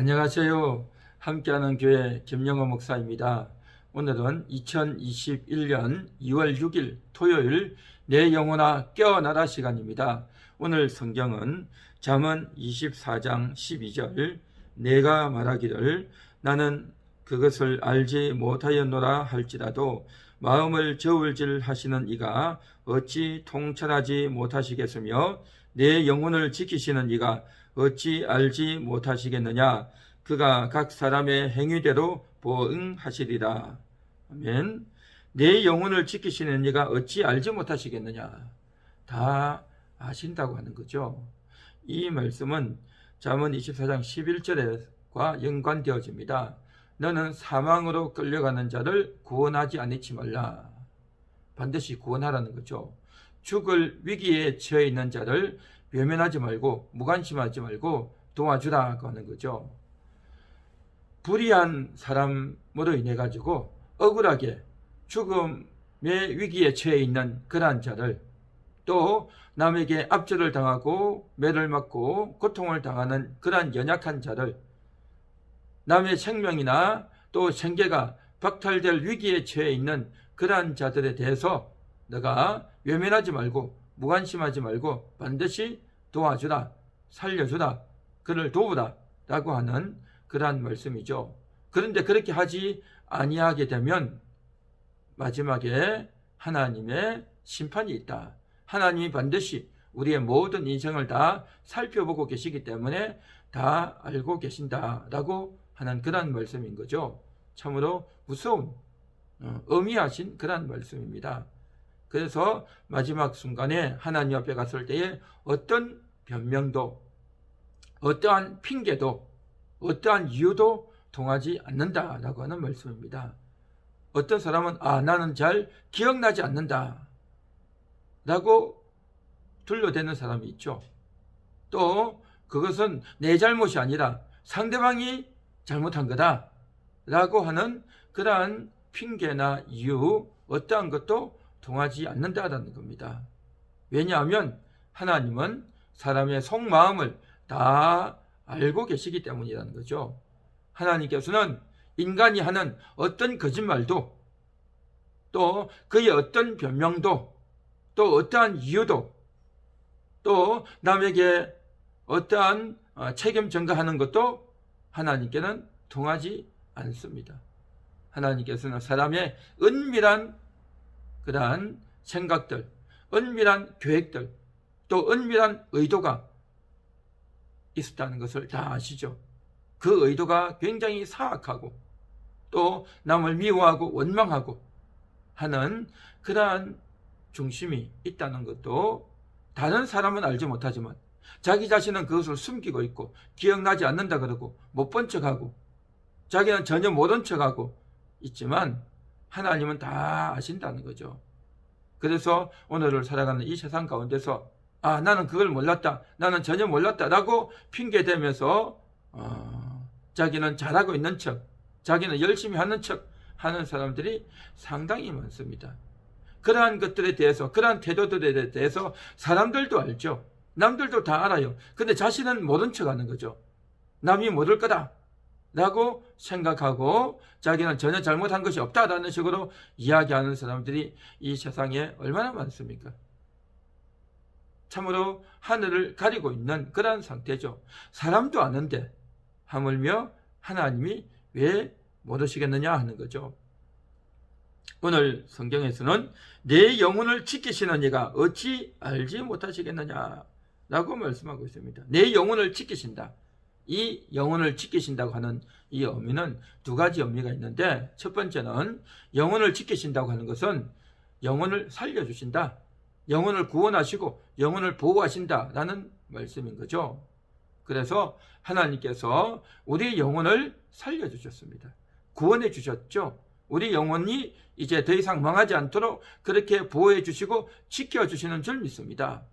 안녕하세요. 함께하는 교회 김영호 목사입니다. 오늘은 2021년 2월 6일 토요일 내 영혼아 깨어나라 시간입니다. 오늘 성경은 잠언 24장 12절 내가 말하기를 나는 그것을 알지 못하였노라 할지라도 마음을 저울질 하시는 이가 어찌 통찰하지 못하시겠으며 내 영혼을 지키시는 이가 어찌 알지 못하시겠느냐? 그가 각 사람의 행위대로 보응하시리라. 아멘. 내 영혼을 지키시는 이가 어찌 알지 못하시겠느냐? 다 아신다고 하는 거죠. 이 말씀은 잠언 24장 11절과 연관되어집니다. 너는 사망으로 끌려가는 자를 구원하지 않지 말라. 반드시 구원하라는 거죠. 죽을 위기에 처해 있는 자를 외면하지 말고 무관심하지 말고 도와주라고 하는 거죠. 불의한 사람으로 인해 가지고 억울하게 죽음의 위기에 처해 있는 그러한 자를 또 남에게 압제를 당하고 매를 맞고 고통을 당하는 그러한 연약한 자를 남의 생명이나 또 생계가 박탈될 위기에 처해 있는 그러한 자들에 대해서 내가 외면하지 말고 무관심하지 말고 반드시 도와주라 살려주라 그를 도우라 라고 하는 그러한 말씀이죠. 그런데 그렇게 하지 아니하게 되면 마지막에 하나님의 심판이 있다. 하나님이 반드시 우리의 모든 인생을 다 살펴보고 계시기 때문에 다 알고 계신다라고 하는 그러한 말씀인 거죠. 참으로 무서운 어, 의미하신 그러한 말씀입니다. 그래서 마지막 순간에 하나님 앞에 갔을 때에 어떤 변명도 어떠한 핑계도 어떠한 이유도 통하지 않는다라고 하는 말씀입니다. 어떤 사람은 아 나는 잘 기억나지 않는다 라고 둘러대는 사람이 있죠. 또 그것은 내 잘못이 아니라 상대방이 잘못한 거다 라고 하는 그러한 핑계나 이유 어떠한 것도 통하지 않는다라는 겁니다. 왜냐하면 하나님은 사람의 속마음을 다 알고 계시기 때문이라는 거죠. 하나님께서는 인간이 하는 어떤 거짓말도 또 그의 어떤 변명도 또 어떠한 이유도 또 남에게 어떠한 어, 책임 전가하는 것도 하나님께는 통하지 않습니다. 하나님께서는 사람의 은밀한 그러한 생각들, 은밀한 계획들, 또 은밀한 의도가 있었다는 것을 다 아시죠. 그 의도가 굉장히 사악하고 또 남을 미워하고 원망하고 하는 그러한 중심이 있다는 것도 다른 사람은 알지 못하지만 자기 자신은 그것을 숨기고 있고 기억나지 않는다 그러고 못 본 척하고 자기는 전혀 모른 척하고 있지만 하나님은 다 아신다는 거죠. 그래서 오늘을 살아가는 이 세상 가운데서 아 나는 그걸 몰랐다 나는 전혀 몰랐다라고 핑계대면서 어, 자기는 잘하고 있는 척 자기는 열심히 하는 척 하는 사람들이 상당히 많습니다. 그러한 것들에 대해서 그러한 태도들에 대해서 사람들도 알죠. 남들도 다 알아요. 근데 자신은 모른 척 하는 거죠. 남이 모를 거다. 라고 생각하고 자기는 전혀 잘못한 것이 없다라는 식으로 이야기하는 사람들이 이 세상에 얼마나 많습니까? 참으로 하늘을 가리고 있는 그러한 상태죠. 사람도 아는데 하물며 하나님이 왜 모르시겠느냐 하는 거죠. 오늘 성경에서는 내 영혼을 지키시는 이가 어찌 알지 못하시겠느냐 라고 말씀하고 있습니다. 내 영혼을 지키신다. 이 영혼을 지키신다고 하는 이 의미는 두 가지 의미가 있는데 첫 번째는 영혼을 지키신다고 하는 것은 영혼을 살려주신다. 영혼을 구원하시고 영혼을 보호하신다라는 말씀인 거죠. 그래서 하나님께서 우리 영혼을 살려주셨습니다. 구원해 주셨죠. 우리 영혼이 이제 더 이상 망하지 않도록 그렇게 보호해 주시고 지켜 주시는 줄 믿습니다.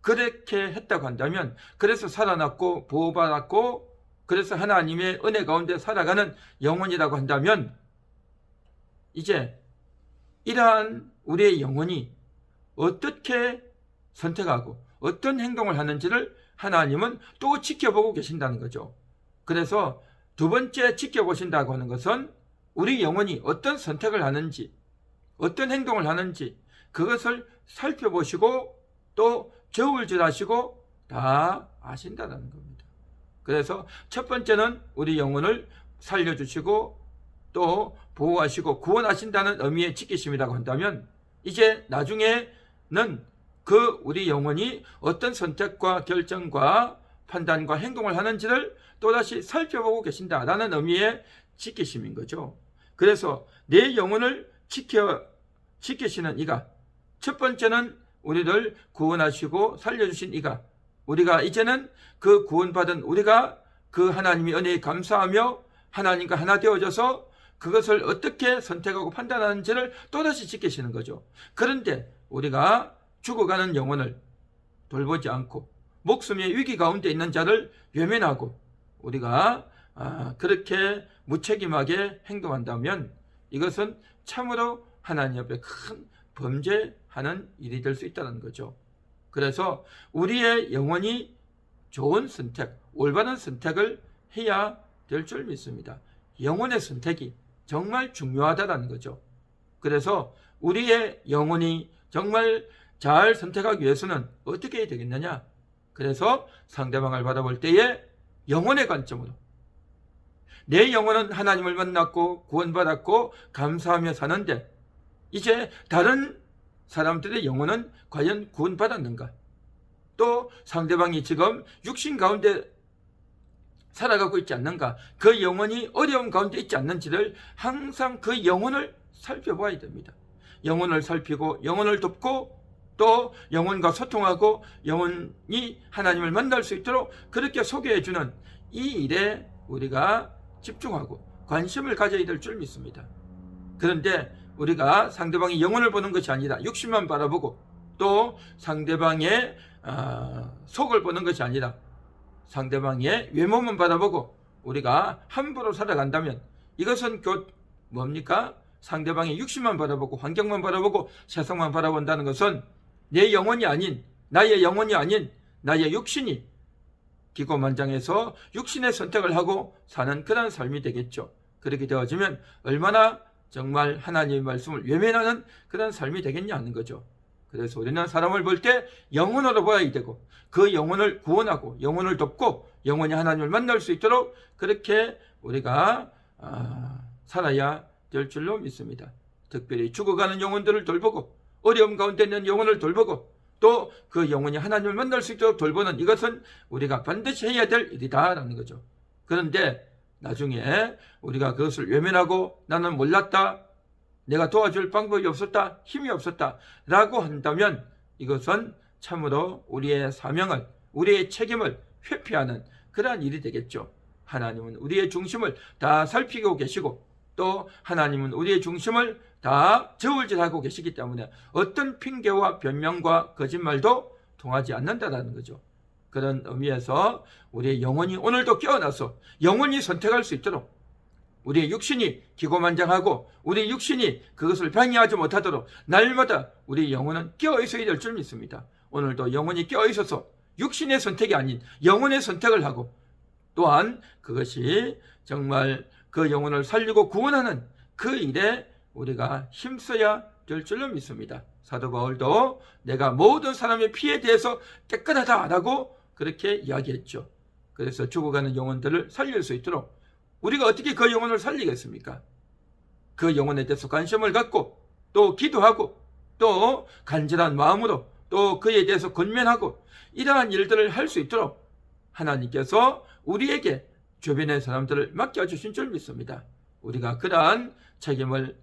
그렇게 했다고 한다면 그래서 살아났고 보호받았고 그래서 하나님의 은혜 가운데 살아가는 영혼이라고 한다면 이제 이러한 우리의 영혼이 어떻게 선택하고 어떤 행동을 하는지를 하나님은 또 지켜보고 계신다는 거죠. 그래서 두 번째 지켜보신다고 하는 것은 우리 영혼이 어떤 선택을 하는지, 어떤 행동을 하는지, 그것을 살펴보시고 또 저울질하시고 다 아신다는 겁니다. 그래서 첫 번째는 우리 영혼을 살려주시고 또 보호하시고 구원하신다는 의미의 지키심이라고 한다면 이제 나중에는 그 우리 영혼이 어떤 선택과 결정과 판단과 행동을 하는지를 또다시 살펴보고 계신다라는 의미의 지키심인 거죠. 그래서 내 영혼을 지켜 지키시는 이가 첫 번째는 우리를 구원하시고 살려주신 이가 우리가 이제는 그 구원받은 우리가 그 하나님의 은혜에 감사하며 하나님과 하나 되어져서 그것을 어떻게 선택하고 판단하는지를 또다시 지키시는 거죠. 그런데 우리가 죽어가는 영혼을 돌보지 않고 목숨의 위기 가운데 있는 자를 외면하고 우리가 아, 그렇게 무책임하게 행동한다면 이것은 참으로 하나님 앞에 큰 범죄 하는 일이 될 수 있다는 거죠. 그래서 우리의 영혼이 좋은 선택, 올바른 선택을 해야 될 줄 믿습니다. 영혼의 선택이 정말 중요하다는 거죠. 그래서 우리의 영혼이 정말 잘 선택하기 위해서는 어떻게 해야 되겠느냐? 그래서 상대방을 바라볼 때에 영혼의 관점으로 내 영혼은 하나님을 만났고 구원받았고 감사하며 사는데 이제 다른 사람들의 영혼은 과연 구원받았는가? 또 상대방이 지금 육신 가운데 살아가고 있지 않는가? 그 영혼이 어려움 가운데 있지 않는지를 항상 그 영혼을 살펴봐야 됩니다. 영혼을 살피고 영혼을 돕고 또 영혼과 소통하고 영혼이 하나님을 만날 수 있도록 그렇게 소개해 주는 이 일에 우리가 집중하고 관심을 가져야 될 줄 믿습니다. 그런데 우리가 상대방의 영혼을 보는 것이 아니라 육신만 바라보고 또 상대방의 아, 속을 보는 것이 아니라 상대방의 외모만 바라보고 우리가 함부로 살아간다면 이것은 곧 뭡니까? 상대방의 육신만 바라보고 환경만 바라보고 세상만 바라본다는 것은 내 영혼이 아닌 나의 영혼이 아닌 나의 육신이 기고만장해서 육신의 선택을 하고 사는 그런 삶이 되겠죠. 그렇게 되어지면 얼마나 정말 하나님의 말씀을 외면하는 그런 삶이 되겠냐 하는 거죠. 그래서 우리는 사람을 볼 때 영혼으로 봐야 되고 그 영혼을 구원하고 영혼을 돕고 영혼이 하나님을 만날 수 있도록 그렇게 우리가 아, 살아야 될 줄로 믿습니다. 특별히 죽어가는 영혼들을 돌보고 어려움 가운데 있는 영혼을 돌보고 또 그 영혼이 하나님을 만날 수 있도록 돌보는 이것은 우리가 반드시 해야 될 일이다라는 거죠. 그런데 나중에 우리가 그것을 외면하고 나는 몰랐다. 내가 도와줄 방법이 없었다. 힘이 없었다. 라고 한다면 이것은 참으로 우리의 사명을, 우리의 책임을 회피하는 그러한 일이 되겠죠. 하나님은 우리의 중심을 다 살피고 계시고 또 하나님은 우리의 중심을 다 저울질하고 계시기 때문에 어떤 핑계와 변명과 거짓말도 통하지 않는다라는 거죠. 그런 의미에서 우리의 영혼이 오늘도 깨어나서 영혼이 선택할 수 있도록 우리의 육신이 기고만장하고 우리 육신이 그것을 방해하지 못하도록 날마다 우리 영혼은 깨어 있어야 될 줄 믿습니다. 오늘도 영혼이 깨어 있어서 육신의 선택이 아닌 영혼의 선택을 하고 또한 그것이 정말 그 영혼을 살리고 구원하는 그 일에 우리가 힘써야 될 줄로 믿습니다. 사도 바울도 내가 모든 사람의 피에 대해서 깨끗하다라고 그렇게 이야기했죠. 그래서 죽어가는 영혼들을 살릴 수 있도록 우리가 어떻게 그 영혼을 살리겠습니까? 그 영혼에 대해서 관심을 갖고 또 기도하고 또 간절한 마음으로 또 그에 대해서 권면하고 이러한 일들을 할 수 있도록 하나님께서 우리에게 주변의 사람들을 맡겨주신 줄 믿습니다. 우리가 그러한 책임을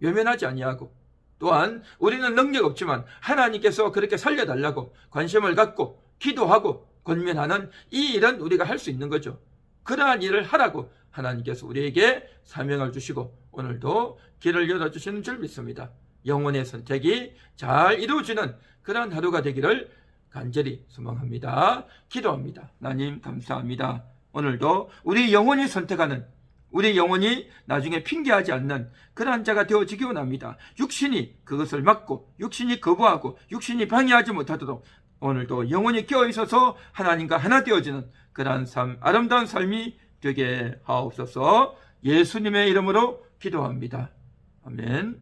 외면하지 아니하고 또한 우리는 능력 없지만 하나님께서 그렇게 살려달라고 관심을 갖고 기도하고 권면하는 이 일은 우리가 할 수 있는 거죠. 그러한 일을 하라고 하나님께서 우리에게 사명을 주시고 오늘도 길을 열어주시는 줄 믿습니다. 영혼의 선택이 잘 이루어지는 그러한 하루가 되기를 간절히 소망합니다. 기도합니다. 하나님 감사합니다. 오늘도 우리 영혼이 선택하는 우리 영혼이 나중에 핑계하지 않는 그러한 자가 되어지기 원합니다. 육신이 그것을 막고 육신이 거부하고 육신이 방해하지 못하도록 오늘도 영원히 깨어 있어서 하나님과 하나 되어지는 그러한 삶, 아름다운 삶이 되게 하옵소서 예수님의 이름으로 기도합니다. 아멘.